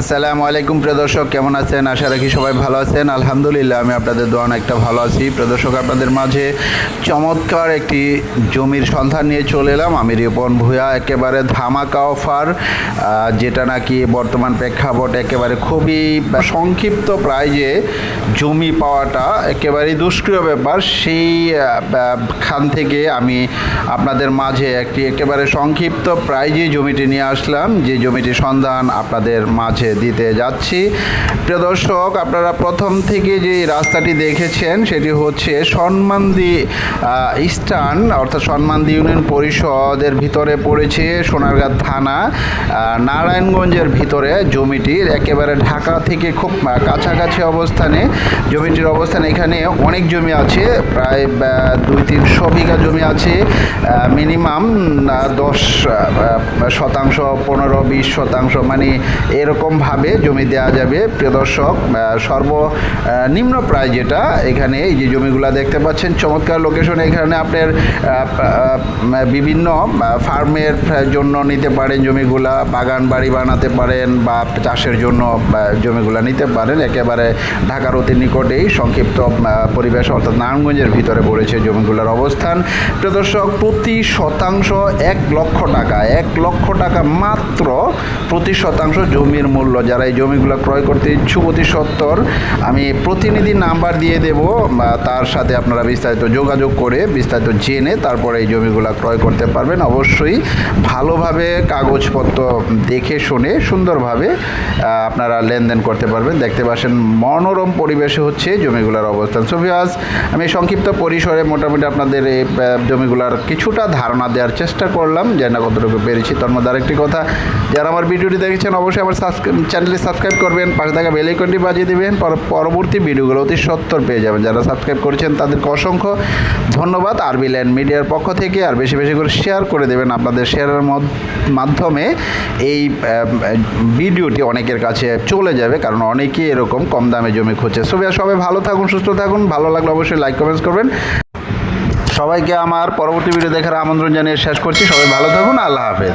আসসালামু আলাইকুম প্রদর্শক কেমন আছেন? আশা রাখি সবাই ভালো আছেন। আলহামদুলিল্লাহ, আমি আপনাদের দোয়ান একটা ভালো আছি। প্রদর্শক আপনাদের মাঝে চমৎকার একটি জমির সন্ধান নিয়ে চলে এলাম। আমি রিপন ভূয়া একেবারে ধামাকা অফার যেটা নাকি বর্তমান প্রেক্ষাপট একেবারে খুবই সংক্ষিপ্ত প্রাইজে জমি পাওয়াটা একেবারেই দুষ্ক্রিয় ব্যাপার। সেই খান থেকে আমি আপনাদের মাঝে একটি একেবারে সংক্ষিপ্ত প্রাইজে জমিটি নিয়ে আসলাম। যে জমিটির সন্ধান আপনাদের মাঝে দিতে যাচ্ছি। প্রিয় দর্শক আপনারা প্রথম থেকে যে রাস্তাটি দেখেছেন সেটি হচ্ছে সন্মানদি আহ, ইস্টার্ন অর্থাৎ সন্মানদি ইউনিয়ন পরিষদের ভিতরে পড়েছে সোনারগাঁ থানা নারায়ণগঞ্জের ভিতরে জমিটির একেবারে ঢাকা থেকে খুব কাছাকাছি অবস্থানে জমিটির অবস্থান। এখানে অনেক জমি আছে প্রায় দুই তিনশো বিঘা জমি আছে মিনিমাম দশ শতাংশ পনেরো বিশ শতাংশ মানে এরকমভাবে জমি দেওয়া যাবে। প্রিয় দর্শক সর্ব আহ, নিম্ন প্রায় যেটা এখানে এই যে জমিগুলো দেখতে পাচ্ছেন চমৎকার লোকেশন এখানে আপনার বিভিন্ন ফার্মের জন্য নিতে পারেন জমিগুলা বাগান বাড়ি বানাতে পারেন বা চাষের জন্য জমিগুলা নিতে পারেন। একেবারে ঢাকার অতি নিকটেই সংক্ষিপ্ত পরিবেশ অর্থাৎ নারায়ণগঞ্জের ভিতরে পড়েছে জমিগুলোর অবস্থান। প্রিয় দর্শক প্রতি শতাংশ এক লক্ষ টাকা এক লক্ষ টাকা মাত্র প্রতি শতাংশ জমির মূল্য যারা এই জমিগুলো ক্রয় করতে ইচ্ছুক অতি সত্তর, আমি প্রতিনিধি নাম্বার দিয়ে দেব, বা তার সাথে আপনারা বিস্তারিত যোগাযোগ করে বিস্তারিত জেনে তারপরে এই জমিগুলো ক্রয় করতে পারবেন। অবশ্যই ভালোভাবে কাগজপত্র দেখে শুনে সুন্দরভাবে আপনারা লেনদেন করতে পারবেন। দেখতে পাচ্ছেন মনোরম পরিবেশে হচ্ছে জমিগুলোর অবস্থান। সোভিয়াস আমি সংক্ষিপ্ত পরিসরে মোটামুটি আপনাদের এই জমিগুলোর কিছুটা ধারণা দেওয়ার চেষ্টা করলাম। যে না কতটুকু পেরেছি, তার মধ্যে আরেকটি কথা, যারা আমার ভিডিওটি দেখেছেন, অবশ্যই আমার চ্যানেলটি সাবস্ক্রাইব করবেন, পাশে থাকা বেল আইকনটি বাজিয়ে দেবেন, পর- পরবর্তী ভিডিওগুলো অতি সত্তর পেয়ে যাবেন। যারা সাবস্ক্রাইব করেছেন, তাদেরকে অসংখ্য ধন্যবাদ। আরবি ল্যান্ড মিডিয়ার পক্ষ থেকে আর বেশি বেশি করে শেয়ার করে দেবেন আপনাদের শেয়ারের মাধ্যমে। এই ভিডিওটি অনেকের কাছে চলে যাবে, কারণ অনেকেই এরকম কম দামে জমি খুঁজছে। সবাই সবাই ভালো থাকুন, সুস্থ থাকুন। ভালো লাগলে অবশ্যই লাইক কমেন্টস করবেন। সবাইকে আমার পরবর্তী ভিডিও দেখার আমন্ত্রণ জানিয়ে শেষ করছি। সবাই ভালো থাকুন। আল্লাহ হাফেজ।